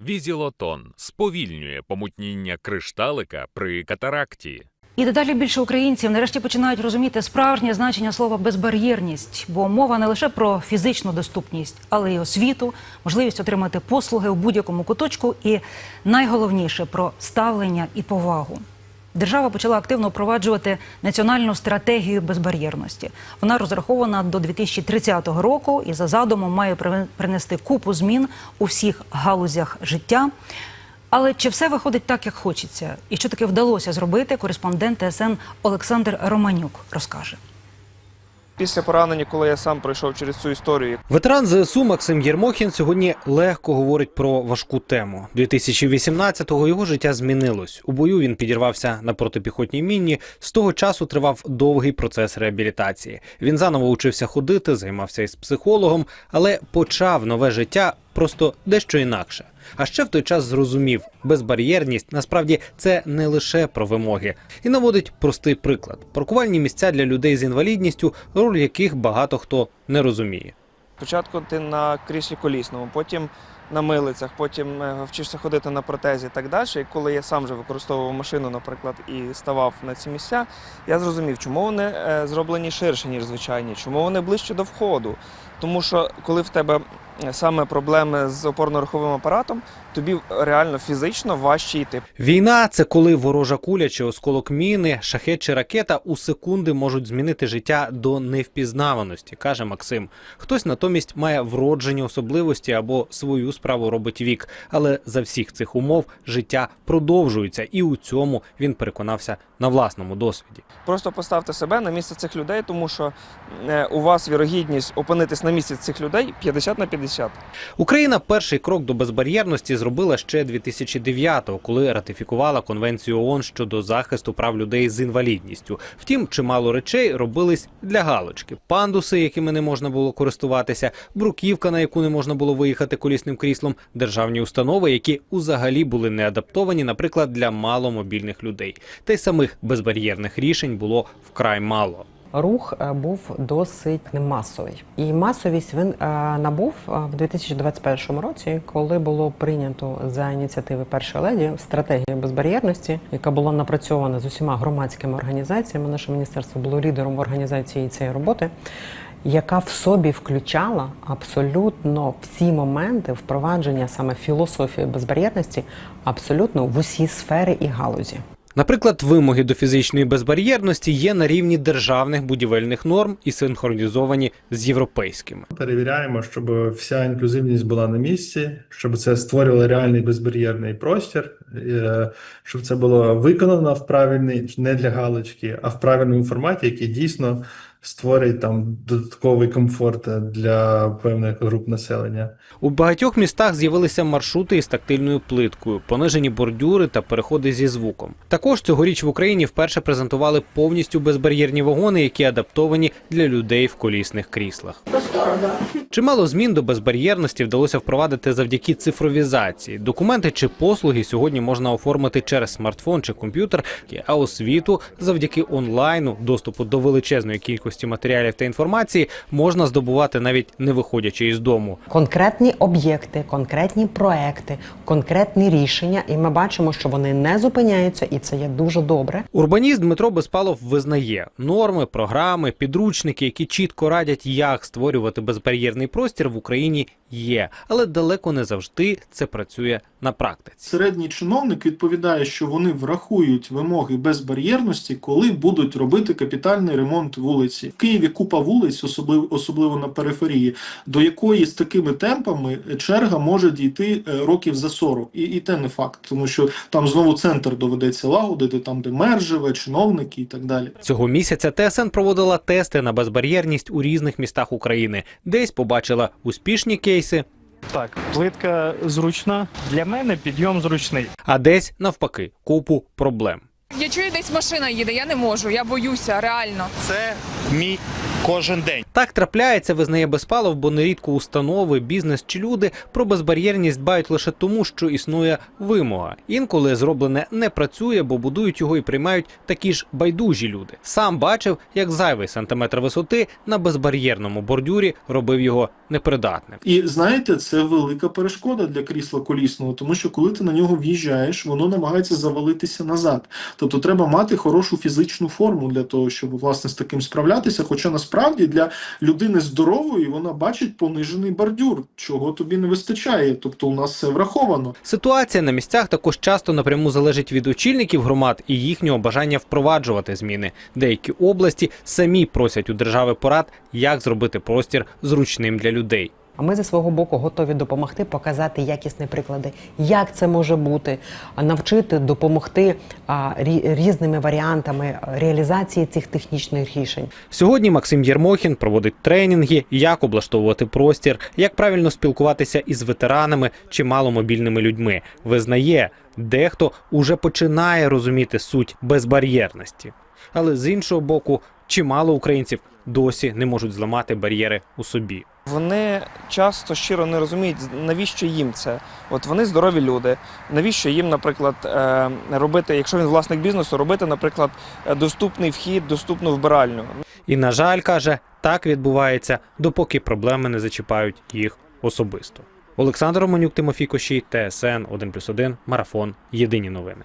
Візілотон сповільнює помутніння кришталика при катаракті. І дедалі більше українців нарешті починають розуміти справжнє значення слова безбар'єрність, бо мова не лише про фізичну доступність, але й освіту, можливість отримати послуги у будь-якому куточку, і найголовніше про ставлення і повагу. Держава почала активно впроваджувати національну стратегію безбар'єрності. Вона розрахована до 2030 року і за задумом має принести купу змін у всіх галузях життя. Але чи все виходить так, як хочеться? І що таки вдалося зробити? Кореспондент ТСН Олександр Романюк розкаже. Після поранення, коли я сам пройшов через цю історію, Ветеран ЗСУ Максим Єрмохін сьогодні легко говорить про важку тему. 2018-го його життя змінилось. У бою він підірвався на протипіхотній міні. З того часу тривав довгий процес реабілітації. Він заново учився ходити, займався із психологом, але почав нове життя просто дещо інакше. А ще в той час зрозумів, безбар'єрність насправді це не лише про вимоги, і наводить простий приклад: паркувальні місця для людей з інвалідністю, роль яких багато хто не розуміє. спочатку ти на кріслі колісному, потім на милицях, потім е, вчишся ходити на протезі і так далі. І коли я сам вже використовував машину, наприклад, і ставав на ці місця, я зрозумів, чому вони е, зроблені ширше, ніж звичайні, чому вони ближче до входу. Тому що коли в тебе саме проблеми з опорно-руховим апаратом, тобі реально фізично важче йти. Війна це коли ворожа куля чи осколок міни, шахет чи ракета у секунди можуть змінити життя до невпізнаваності, каже Максим. Хтось натомість має вроджені особливості або свою справу робить вік. Але за всіх цих умов життя продовжується, і у цьому він переконався на власному досвіді. Просто поставте себе на місце цих людей, тому що е, у вас вірогідність опинитись на місці цих людей 50 на 50. Україна перший крок до безбар'єрності зробила ще 2009-го, коли ратифікувала конвенцію ООН щодо захисту прав людей з інвалідністю. Втім, чимало речей робились для галочки: пандуси, якими не можна було користуватися, бруківка, на яку не можна було виїхати колісним кріслом, державні установи, які узагалі були не адаптовані, наприклад, для маломобільних людей. Та й самих безбар'єрних рішень було вкрай мало. Рух е, був досить масовий, і масовість він е, набув е, в 2021 році, коли було прийнято за ініціативи першої леді стратегію безбар'єрності, яка була напрацьована з усіма громадськими організаціями. Наше міністерство було лідером в організації цієї роботи. Яка в собі включала абсолютно всі моменти впровадження саме філософії безбар'єрності, абсолютно в усі сфери і галузі. Наприклад, вимоги до фізичної безбар'єрності є на рівні державних будівельних норм і синхронізовані з європейськими. Перевіряємо, щоб вся інклюзивність була на місці, щоб це створювало реальний безбар'єрний простір, е, щоб це було виконано в правильний не для галочки, а в правильному форматі, який дійсно створить там додатковий комфорт для певних груп населення. У багатьох містах з'явилися маршрути із тактильною плиткою, понижені бордюри та переходи зі звуком. Також цьогоріч в Україні вперше презентували повністю безбар'єрні вагони, які адаптовані для людей в колісних кріслах. Чимало змін до безбар'єрності вдалося впровадити завдяки цифровізації. Документи чи послуги сьогодні можна оформити через смартфон чи комп'ютер, а освіту завдяки онлайну, доступу до величезної кількості матеріалів та інформації можна здобувати навіть не виходячи із дому. конкретні об'єкти, конкретні проекти, конкретні рішення, і ми бачимо, що вони не зупиняються, і це є дуже добре. Урбаніст Дмитро Безпалов визнає норми, програми, підручники, які чітко радять, як створювати безбар'єрний простір в Україні є, але далеко не завжди це працює на практиці. Середній чиновник відповідає, що вони врахують вимоги безбар'єрності, коли будуть робити капітальний ремонт вулиці. В Києві купа вулиць, особливо особливо на периферії, до якої з такими темпами черга може дійти е, років за 40. І, і те не факт, тому що там знову центр доведеться лагодити, там де мер живе, чиновники і так далі. Цього місяця ТСН проводила тести на безбар'єрність у різних містах України. Десь побачила успішні кейси, Так, плитка зручна. Для мене підйом зручний. а десь навпаки купу проблем. Я чую, десь машина їде, я не можу, я боюся, реально. Це мій кожен день. Так трапляється, визнає Безпалов, бо нерідко установи, бізнес чи люди про безбар'єрність дбають лише тому, що існує вимога. Інколи зроблене не працює, бо будують його і приймають такі ж байдужі люди. Сам бачив, як зайвий сантиметр висоти на безбар'єрному бордюрі робив його непридатним. І знаєте, це велика перешкода для крісла колісного, тому що коли ти на нього в'їжджаєш, воно намагається завалитися назад. Тобто треба мати хорошу фізичну форму для того, щоб власне з таким справлятися. Хоча насправді для людини здорової вона бачить понижений бордюр, чого тобі не вистачає. Тобто у нас все враховано. Ситуація на місцях також часто напряму залежить від очільників громад і їхнього бажання впроваджувати зміни. Деякі області самі просять у держави порад, як зробити простір зручним для людей. А ми зі свого боку готові допомогти, показати якісні приклади, як це може бути, навчити допомогти різними варіантами реалізації цих технічних рішень. Сьогодні Максим Єрмохін проводить тренінги, як облаштовувати простір, як правильно спілкуватися із ветеранами чи маломобільними людьми. Визнає, дехто уже починає розуміти суть безбар'єрності. Але з іншого боку, чимало українців досі не можуть зламати бар'єри у собі. Вони часто щиро не розуміють, навіщо їм це. От вони здорові люди. Навіщо їм, наприклад, е, робити, якщо він власник бізнесу, робити, наприклад, е, доступний вхід, доступну вбиральню. І, на жаль, каже, так відбувається, допоки проблеми не зачіпають їх особисто. Олександр Романюк, Тимофій Кощій, ТСН 1+,1, Марафон. Єдині новини.